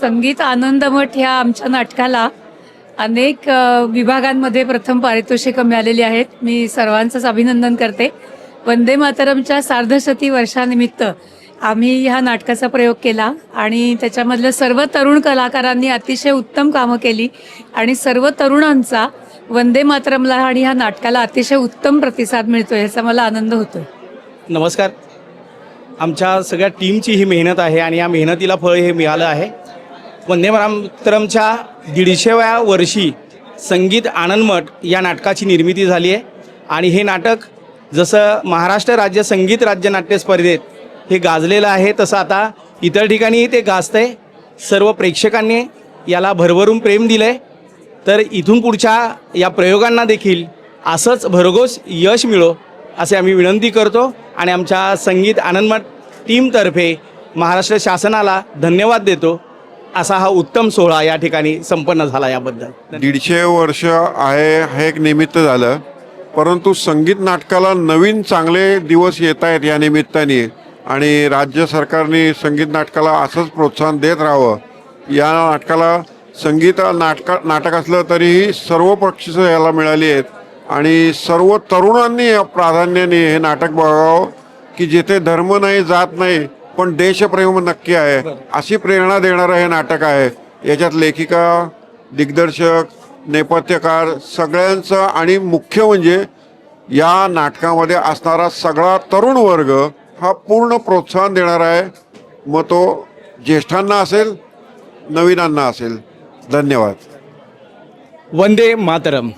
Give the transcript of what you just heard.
संगीत आनंदमठ ह्या आमच्या नाटकाला अनेक विभागांमध्ये प्रथम पारितोषिकं मिळालेली आहेत. मी सर्वांचंच अभिनंदन करते. वंदे मातरमच्या सार्धशती वर्षानिमित्त आम्ही ह्या नाटकाचा प्रयोग केला आणि त्याच्यामधल्या सर्व तरुण कलाकारांनी अतिशय उत्तम कामं केली आणि सर्व तरुणांचा वंदे मातरमला आणि ह्या नाटकाला अतिशय उत्तम प्रतिसाद मिळतो ह्याचा मला आनंद होतो नमस्कार. आमच्या सगळ्या टीमची ही मेहनत आहे आणि या मेहनतीला फळ हे मिळालं आहे. वंदे मातरमच्या दीडशेव्या वर्षी संगीत आनंदमठ या नाटकाची निर्मिती झाली आहे. आणि हे नाटक जसं महाराष्ट्र राज्य संगीत राज्य नाट्य स्पर्धेत हे गाजलेलं आहे तसं आता इतर ठिकाणीही ते गाजतंय. सर्व प्रेक्षकांनी याला भरभरून प्रेम दिलं आहे तर इथून पुढच्या या प्रयोगांना देखील असंच भरघोस यश मिळो असे आम्ही विनंती करतो. आणि आमच्या संगीत आनंदमठ टीमतर्फे महाराष्ट्र शासनाला धन्यवाद देतो. असा हा उत्तम सोहळा या ठिकाणी संपन्न झाला याबद्दल. दीडशे वर्ष आहे हे एक निमित्त झालं. परंतु संगीत नाटकाला नवीन चांगले दिवस येत आहेत या निमित्ताने. आणि राज्य सरकारने संगीत नाटकाला असंच प्रोत्साहन देत राहावं. या नाटकाला संगीत नाटका नाटक असलं तरीही सर्व पक्षीचं याला मिळाली आहेत. आणि सर्व तरुणांनी प्राधान्याने हे नाटक बघावं की जिथे धर्म नाही जात नाही पण देशप्रेम नक्की आहे. अशी प्रेरणा देणारं हे नाटक आहे. याच्यात लेखिका दिग्दर्शक नेपथ्यकार सगळ्यांचं आणि मुख्य म्हणजे या नाटकामध्ये असणारा सगळा तरुण वर्ग हा पूर्ण प्रोत्साहन देणार आहे. मग तो ज्येष्ठांना असेल नवीनांना असेल. धन्यवाद. वंदे मातरम.